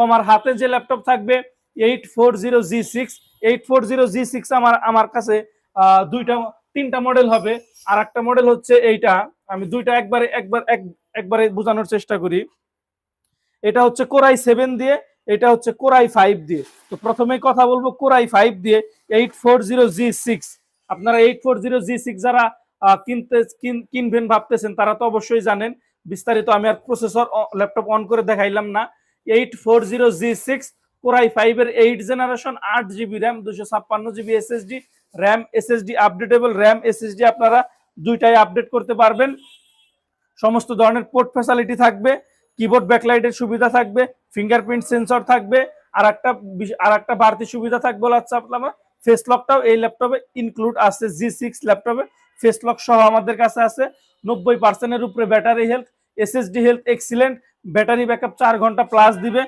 আমার হাতে যে ল্যাপটপ থাকবে eight four zero G six eight four zero G six আমার আমার কাছে দুইটা, তিনটা মডেল হবে। আর একটা মডেল হচ্ছে এইটা। আমি দুইটা একবারে, একবার, এক, একবারে বোঝানোর চেষ্টা করি। এটা হচ্ছে কোরাই সেভেন দিয়ে, এটা হচ্ছে কোরাই ফাইভ দিয়ে। তো প্রথমেই কথা বলব কোরাই ফাইভ দিয়ে eight four zero G six আপনারা eight four zero G six যারা কিনতে, কিন- কিনবেন ভাবতেছেন, তারা তো অবশ্যই জানেন। বিস্তারিত আমি আর প্রসেসর ল্যাপটপ অন করে দেখাইলাম না। Eight four zero G six core i five এর এইট জেনারেশন আট জিবি র্যাম দুশো ছাপ্পান্ন GB SSD RAM SSD updatable RAM SSD আপনারা দুইটাই আপডেট করতে পারবেন। সমস্ত ধরনের পোর্ট ফ্যাসিলিটি থাকবে কিবোর্ড ব্যাকলাইটের সুবিধা থাকবে ফিঙ্গারপ্রিন্ট সেন্সর থাকবে আর একটা আর একটা বাড়তি সুবিধা থাকবে হচ্ছে আপনার ফেস লকটাও এই ল্যাপটপে ইনক্লুড আছে জি সিক্স ল্যাপটপে ফেস লক সহ আমাদের কাছে আছে, নব্বই পার্সেন্টের উপরে battery health SSD health excellent battery backup চার ঘন্টা প্লাস দিবে